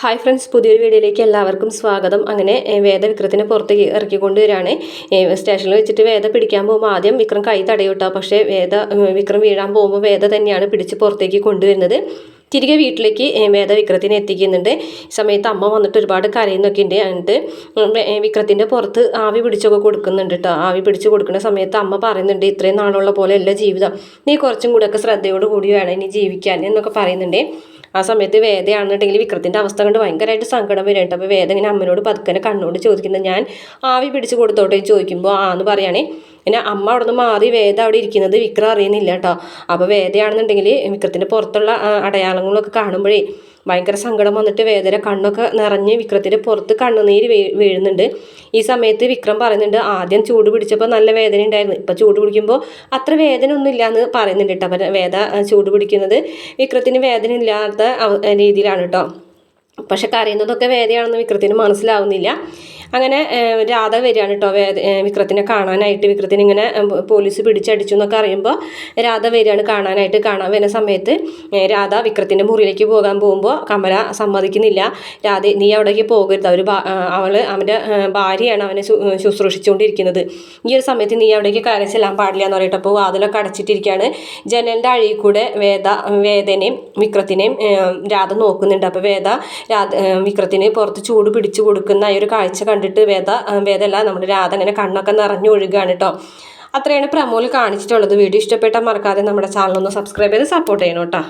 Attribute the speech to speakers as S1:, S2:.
S1: Hi friends പുതിയൊരു വീഡിയോയിലേക്ക് എല്ലാവർക്കും സ്വാഗതം. അങ്ങനെ വേദ വിക്രത്തിനെ പുറത്തേക്ക് ഇറക്കിക്കൊണ്ടുവരികയാണ്. വരികയാണ് സ്റ്റേഷനിൽ വെച്ചിട്ട് വേദ പിടിക്കാൻ പോകുമ്പോൾ ആദ്യം വിക്രം കൈ തടയൂട്ടോ. പക്ഷേ വേദ വിക്രം വീഴാൻ പോകുമ്പോൾ വേദ തന്നെയാണ് പിടിച്ച് പുറത്തേക്ക് കൊണ്ടുവരുന്നത്. തിരികെ വീട്ടിലേക്ക് വേദ വിക്രത്തിനെ എത്തിക്കുന്നുണ്ട്. സമയത്ത് അമ്മ വന്നിട്ട് ഒരുപാട് കരയുന്നൊക്കെ ഉണ്ട്. എന്നിട്ട് വിക്രത്തിന്റെ പുറത്ത് ആവി പിടിച്ചൊക്കെ കൊടുക്കുന്നുണ്ട് കേട്ടോ ആവി പിടിച്ച് കൊടുക്കുന്ന സമയത്ത് അമ്മ പറയുന്നുണ്ട് ഇത്രയും നാളുള്ള പോലെ അല്ല ജീവിതം. നീ കുറച്ചും കൂടെയൊക്കെ ശ്രദ്ധയോട് കൂടി വേണം ഇനി ജീവിക്കാൻ എന്നൊക്കെ പറയുന്നുണ്ട്. ആ സമയത്ത് വേദയാണെന്നുണ്ടെങ്കിൽ വിക്രത്തിന്റെ അവസ്ഥ കണ്ട് ഭയങ്കരമായിട്ട് സങ്കടം വരുന്നുണ്ട് അപ്പോൾ വേദ ഇങ്ങനെ അമ്മനോട് പതുക്കനെ കണ്ണോട് ചോദിക്കുന്നത് ഞാൻ ആവി പിടിച്ച് കൊടുത്തോട്ടെ ചോദിക്കുമ്പോൾ ആ എന്ന് പറയുകയാണേ പിന്നെ അമ്മ അവിടെ നിന്ന് മാറി വേദ അവിടെ ഇരിക്കുന്നത് വിക്രം അറിയുന്നില്ല കേട്ടോ. അപ്പോൾ വേദയാണെന്നുണ്ടെങ്കിൽ വിക്രത്തിന്റെ പുറത്തുള്ള അടയാളങ്ങളൊക്കെ കാണുമ്പോഴേ ഭയങ്കര സങ്കടം വന്നിട്ട് വേദന കണ്ണൊക്കെ നിറഞ്ഞ് വിക്രത്തിന്റെ പുറത്ത് കണ്ണുനീര് വീഴുന്നുണ്ട്. ഈ സമയത്ത് വിക്രം പറയുന്നുണ്ട് ആദ്യം ചൂട് പിടിച്ചപ്പോൾ നല്ല വേദന ഉണ്ടായിരുന്നു. ഇപ്പം ചൂട് പിടിക്കുമ്പോൾ അത്ര വേദന ഒന്നും ഇല്ലാന്ന് പറയുന്നുണ്ട് കേട്ടോ. അപ്പം വേദ ചൂട് പിടിക്കുന്നത് വിക്രത്തിന് വേദന ഇല്ലാത്ത രീതിയിലാണ് കേട്ടോ. പക്ഷെ കരയുന്നതൊക്കെ വേദയാണെന്ന് വിക്രത്തിന് മനസ്സിലാവുന്നില്ല. അങ്ങനെ രാധ വരികയാണ് കേട്ടോ വിക്രത്തിനെ കാണാനായിട്ട്. വിക്രത്തിനെ ഇങ്ങനെ പോലീസ് പിടിച്ചടിച്ചു എന്നൊക്കെ അറിയുമ്പോൾ രാധ വരികയാണ് കാണാനായിട്ട് കാണാൻ വരുന്ന സമയത്ത് രാധ വിക്രത്തിന്റെ മുറിയിലേക്ക് പോകാൻ പോകുമ്പോൾ കമല സമ്മതിക്കുന്നില്ല. രാധ നീ അവിടേക്ക് പോകരുത്. അവർ അവൾ അവന്റെ ഭാര്യയാണ് അവനെ ശുശ്രൂഷിച്ചുകൊണ്ടിരിക്കുന്നത്. ഈ ഒരു സമയത്ത് നീ അവിടേക്ക് കയറി ചെല്ലാൻ പാടില്ല എന്ന് പറയട്ടെ. അപ്പോൾ വാതിലൊക്കെ അടച്ചിട്ടിരിക്കുകയാണ്. ജനലിന്റെ അഴിയിൽ കൂടെ വേദ വേദനയും വിക്രത്തിനെയും രാധ നോക്കുന്നുണ്ട്. അപ്പോൾ വേദ രാധ വിക്രത്തിന് പുറത്ത് ചൂട് പിടിച്ചു കൊടുക്കുന്ന ഈ ഒരു കാഴ്ച കണ്ടിട്ട് വേദ വേദല്ല നമ്മുടെ രാധ അങ്ങനെ കണ്ണൊക്കെ നിറഞ്ഞു ഒഴുകുകയാണ് കേട്ടോ അത്രയാണ് പ്രമോൽ കാണിച്ചിട്ടുള്ളത്. വീഡിയോ ഇഷ്ടപ്പെട്ടാൽ മറക്കാതെ നമ്മുടെ ചാനൽ ഒന്ന് സബ്സ്ക്രൈബ് ചെയ്ത് സപ്പോർട്ട് ചെയ്യണം കേട്ടോ